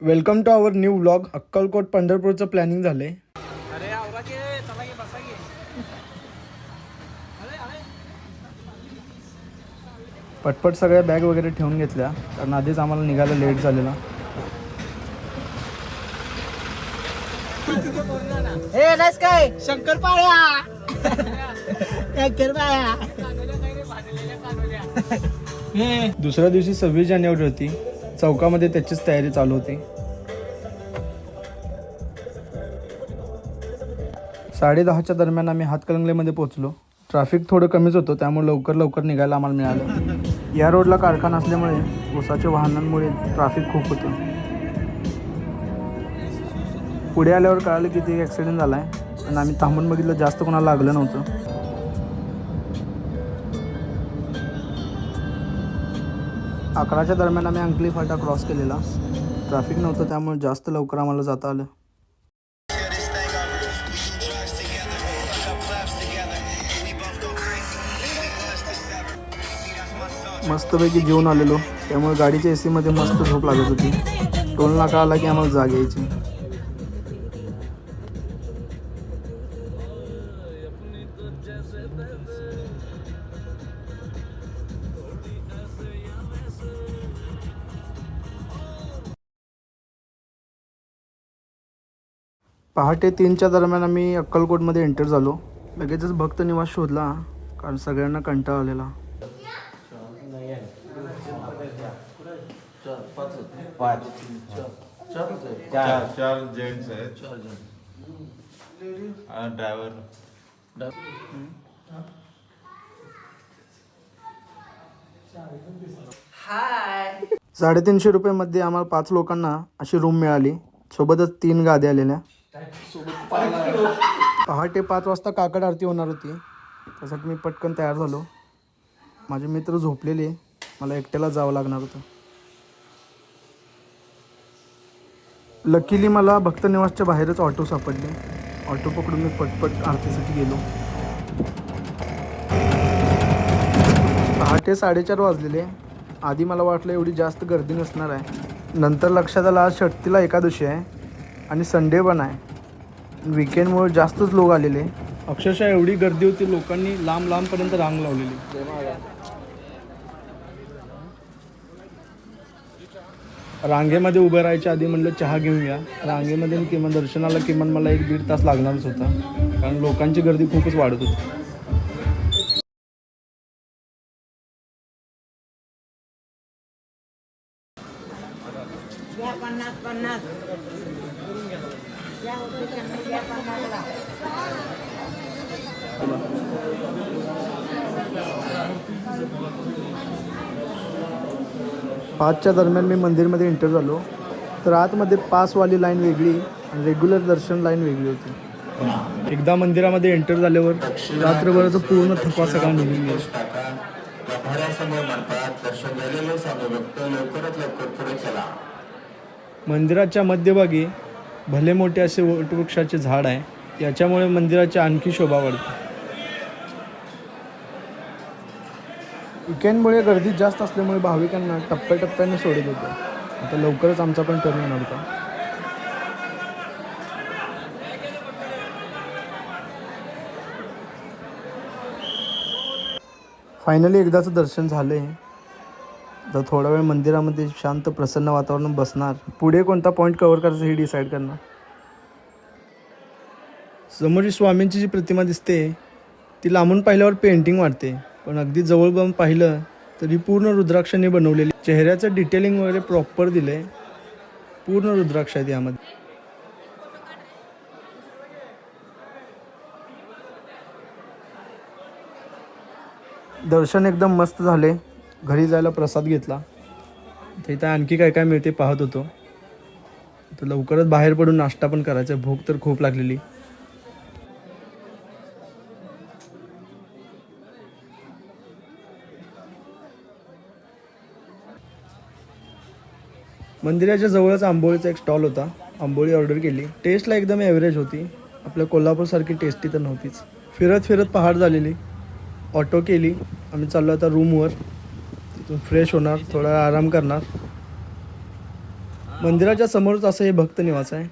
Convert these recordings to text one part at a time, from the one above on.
Welcome to our new vlog Akkalkot पंढरपूरचं planning झालंय. अरे आवरा की चला की बसा की. पटपट सगळ्या बॅग वगैरे ठेवून घेतल्या. कारण आधीच आम्हाला निघायला लेट झालेला. हे काय? शंकर पाळ्या. दुसऱ्या दिवशी सव्वीस जानेवारी होती. चौकामध्ये त्याचीच तयारी चालू होती. साडे दहाच्या दरम्यान आम्ही हातकलंगलेमध्ये पोहोचलो. ट्रॅफिक थोडं कमीच होतं त्यामुळे लवकर लवकर निघायला आम्हाला मिळालं. या रोडला कारखाना असल्यामुळे ऊसाच्या वाहनांमुळे ट्रॅफिक खूप होतं. पुढे आल्यावर कळालं की ते ॲक्सिडेंट झाला आहे आणि आम्ही थांबून बघितलं जास्त कोणाला लागलं नव्हतं. अकराच्या दरम्यान आम्ही अंकली फाटा क्रॉस केलेला. ट्रॅफिक नव्हतं त्यामुळे जास्त लवकर आम्हाला जाता आलं. मस्तपैकी जेवून आलेलो. त्यामुळे गाडीच्या ए सीमध्ये मस्त झोप लागत होती. टोल नाका आला की आम्हाला जाग यायची. पहाटे तीनच्या दरम्यान आम्ही अक्कलकोटमध्ये एंटर झालो. लगेचच भक्त निवास शोधला कारण सगळ्यांना कंटाळा आलेला. चार चार जेंट्स आहेत ड्रायव्हर साडेतीनशे रुपयामध्ये आम्हाला पाच लोकांना अशी रूम मिळाली. सोबतच तीन गाद्या आलेल्या. पहाटे पाच वाजता काकड आरती होणार होती. त्यासाठी मी पटकन तयार झालो. माझे मित्र झोपलेले मला एकट्याला जावं लागणार होतं. लकीली मला भक्त निवासच्या बाहेरच ऑटो सापडले. ऑटो पकडून मी पटपट आरतीसाठी गेलो. पहाटे साडेचार वाजलेले. आधी मला वाटलं एवढी जास्त गर्दी नसणार आहे. नंतर लक्षात आलं आज षटतीला एकादशी आहे आणि संडे पण आहे. विकेंडमुळे जास्तच लोक आलेले. अक्षरशः एवढी गर्दी होती लोकांनी लांब लांबपर्यंत रांग लावलेली. रांगेमध्ये उभं राहायच्या आधी म्हणलं चहा घेऊया. रांगेमध्ये किमान दर्शनाला किमान मला एक दीड तास लागणारच होता. कारण लोकांची गर्दी खूपच वाढत होती. पाचच्या दरम्यान मी मंदिरमध्ये एंटर झालो. तर आतमध्ये पासवाली लाईन वेगळी आणि रेग्युलर दर्शन लाईन वेगळी होती. एकदा मंदिरामध्ये एंटर झाल्यावर रात्रभराचा पूर्ण थकवा सगळा निघून गेला. मंदिराच्या मध्यभागी भले मोठे असे वटवृक्षाचे झाड आहे याच्यामुळे मंदिराची आणखी शोभा वाढते. विकेंडमुळे गर्दी जास्त असल्यामुळे भाविकांना टप्प्याटप्प्याने सोडत होते आता लवकरच आमचा पण टर्न येणार होता. फायनली एकदाचं दर्शन झालंय. तर थोडा वेळ मंदिरामध्ये शांत प्रसन्न वातावरण बसणार. पुढे कोणता पॉईंट कव्हर करायचं हे डिसाईड करणार. समोर जी स्वामींची जी प्रतिमा दिसते ती लांबून पाहिल्यावर पेंटिंग वाटते. पण अगदी जवळ जाऊन पाहिलं तरी पूर्ण रुद्राक्षाने बनवलेली चेहऱ्याचं डिटेलिंग वगैरे प्रॉपर दिलंय. पूर्ण रुद्राक्ष आहेत यामध्ये. दर्शन एकदम मस्त झाले. घरी जायला प्रसाद घेतला. तर आणखी काय काय मिळते पाहत होतो. तर लवकरच बाहेर पडून नाश्ता पण करायचा भूक तर खूप लागलेली. मंदिराच्या जवळच आंबोळीचा एक स्टॉल होता. आंबोळी ऑर्डर केली. टेस्टला एकदम ॲव्हरेज होती. आपल्या कोल्हापूरसारखी टेस्टी तर नव्हतीच. फिरत फिरत पहाड झालेली. ऑटो केली. आम्ही चाललो आता रूमवर तिथून फ्रेश होणार. थोडा आराम करणार. मंदिराच्या समोरच असं हे भक्त निवास आहे.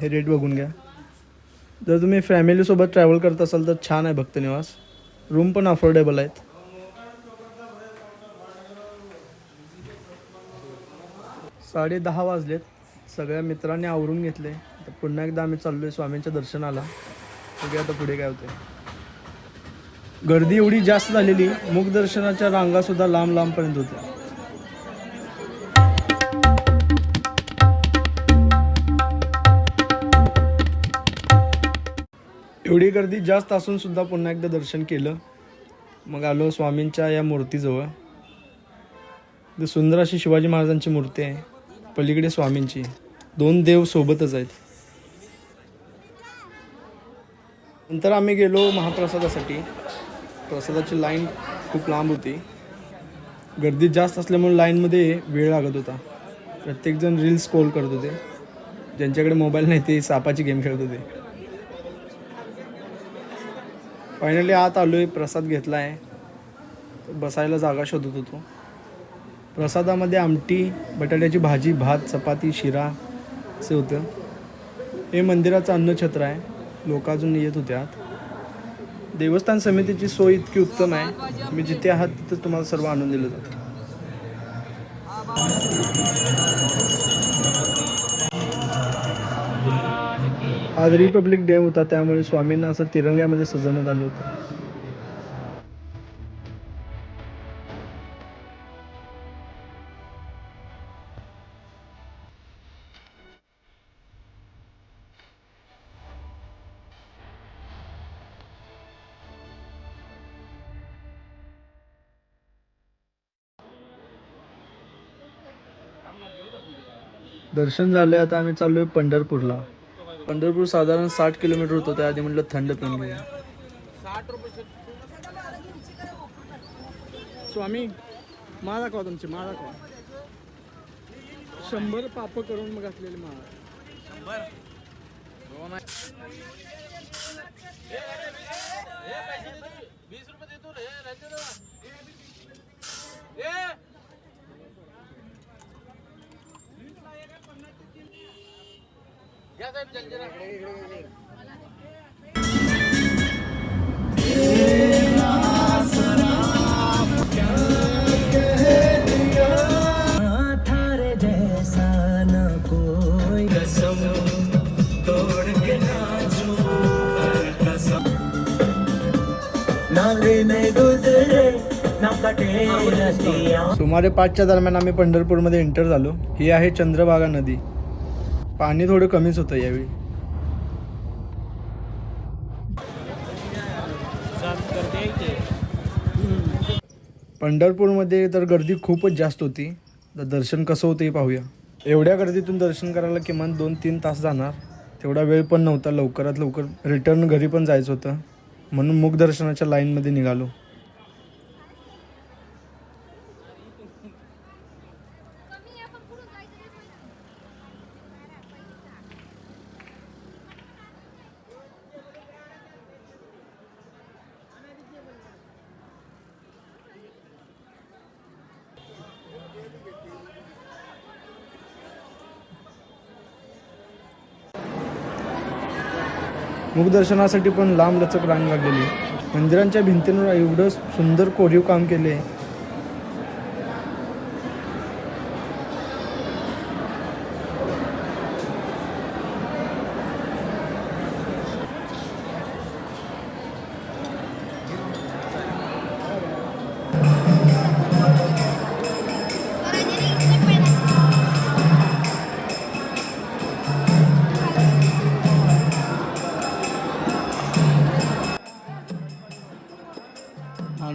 हे रेट बघून घ्या. जर तुम्ही फॅमिलीसोबत ट्रॅव्हल करत असाल तर छान आहे भक्त निवास. रूम पण अफोर्डेबल आहेत. साडे दहा वाजलेत. सगळ्या मित्रांनी आवरून घेतले. आता पुन्हा एकदा आम्ही चाललोय स्वामींच्या दर्शनाला. बघूया आता पुढे काय होते गर्दी एवढी जास्त झालेली मुख दर्शनाच्या रांगा सुद्धा लांब लांबपर्यंत होत्या. एवढी गर्दी जास्त असून सुद्धा पुन्हा एकदा दर्शन केलं. मग आलो स्वामींच्या या मूर्तीजवळ. सुंदर अशी शिवाजी महाराजांची मूर्ती आहे. पलीकडे स्वामींची. दोन देव सोबतच आहेत. नंतर आम्ही गेलो महाप्रसादासाठी. प्रसादाची लाईन खूप लांब होती. गर्दी जास्त असल्यामुळे लाईनमध्ये वेळ लागत होता. प्रत्येकजण रील्स स्क्रोल करत होते. ज्यांच्याकडे मोबाईल नाही ते सापाची गेम खेळत होते. फायनली आत आलो आहे प्रसाद घेतला आहे बसायला जागा शोधत होतो. प्रसादामध्ये आमटी बटाट्याची भाजी भात चपाती शिरा असे होतं. हे मंदिराचं अन्नछत्र आहे. लोक अजून येत होत्या देवस्थान समितीची सोय इतकी उत्तम आहे. तुम्ही जिथे आहात तिथं तुम्हाला सर्व आणून दिलं जातं. आज रिपब्लिक डे होता त्यामुळे स्वामींना असं तिरंग्यामध्ये सजवण्यात आलं होतं. दर्शन झालंय आता आम्ही चाललोय पंढरपूरला. पंढरपूर साधारण साठ किलोमीटर होतं त्या आधी म्हटलं थंड पिऊन घेऊया. स्वामी माळ दाखवा तुमची माळ दाखवा. शंभर पाप करून मग असलेली माळ. सुमारे पाचच्या दरम्यान आम्ही पंढरपूरमध्ये एंटर झालो. ही आहे चंद्रभागा नदी. पाणी थोडं कमीच होतं यावेळी. पंढरपूरमध्ये तर गर्दी खूपच जास्त होती. तर दर्शन कसं होतं हे पाहूया. एवढ्या गर्दीतून दर्शन करायला किमान दोन तीन तास जाणार. तेवढा वेळ पण नव्हता. लवकरात लवकर रिटर्न घरी पण जायचं होतं. म्हणून मुख दर्शनाच्या लाईनमध्ये निघालो. मुखदर्शनासाठी पण लांब लचक रांग लागलेली मंदिरांच्या भिंतींवर एवढं सुंदर कोरीव काम केले.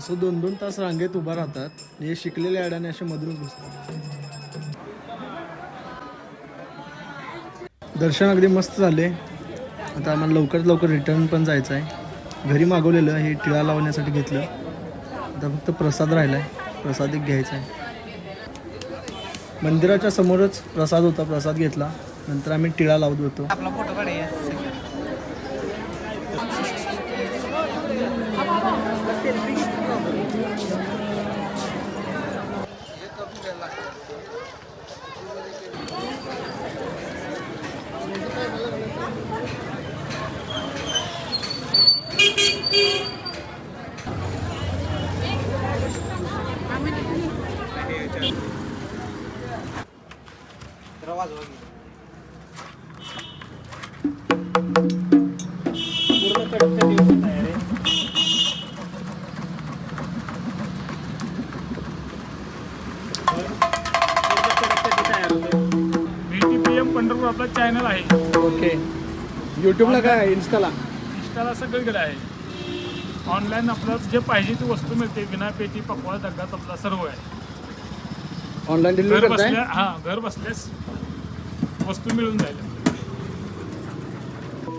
माणसं दोन दोन तास रांगेत उभा राहतात हे शिकलेल्या अडाने असे मधूनच घुसतात. दर्शन अगदी मस्त झाले. आता आम्हाला लवकरात लवकर रिटर्न पण जायचं आहे. घरी मागवलेलं हे टिळा लावण्यासाठी घेतलं. आता फक्त प्रसाद राहिला आहे प्रसाद एक घ्यायचा आहे. मंदिराच्या समोरच प्रसाद होता. प्रसाद घेतला. नंतर आम्ही टिळा लावत होतो आपला फोटो काढूया जरा वाजवा. पूर्ण कडक होऊन तयार आहे. पूर्ण कडक तयार होते व्हीटीपीएम पंढरपूर आपला चॅनल आहे. ओके यूट्यूबला काय आहे? इन्स्टाला इंस्टाला सगळीकडे आहे. ऑनलाईन आपलं जे पाहिजे ती वस्तू मिळते. विना पेटी पकवाळ डग्गा तपला सर्व आहे. ऑनलाईन घर डिलिव्हरी करताय? बसल्या हा घर बसल्यास वस्तू मिळून जाईल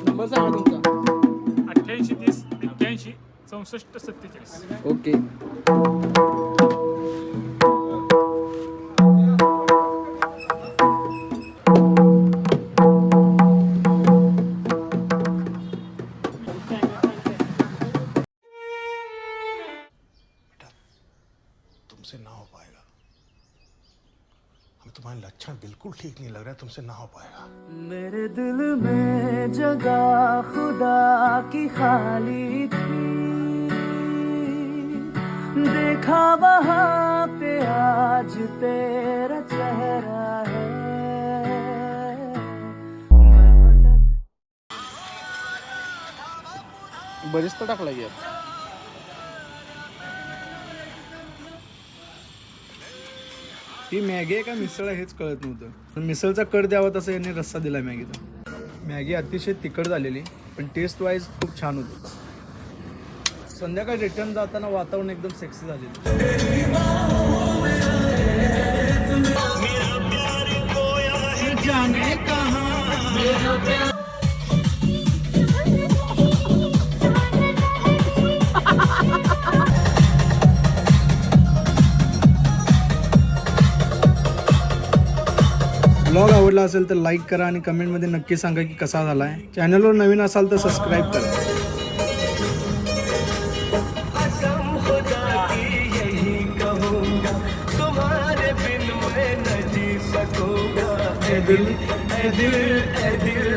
नंबर सांगा तुमचा. अठ्ठ्याऐंशी तीस एक्क्याऐंशी चौसष्ट सत्तेचाळीस. ओके. ठीक नहीं लग रहा है तुमसे ना हो पाएगा। मेरे दिल में जगह खुदा की खाली थी। देखा वहाँ पे आज तेरा चेहरा है। बरेच टाकला की ही मॅगी आहे का मिसळ आहे हेच कळत नव्हतं. मिसळचा कड द्यावा तसं याने रस्सा दिला मॅगीचा. मॅगी अतिशय तिखट झालेली पण टेस्ट वाईज खूप छान होती. संध्याकाळी रिटर्न जाताना वातावरण एकदम सेक्सी झालेलं. ब्लॉग आवडला असेल तर लाईक करा आणि कमेंटमध्ये नक्की सांगा की कसा झाला आहे चॅनलवर नवीन असाल तर सबस्क्राईब करा. दिल ए दिल ए दिल।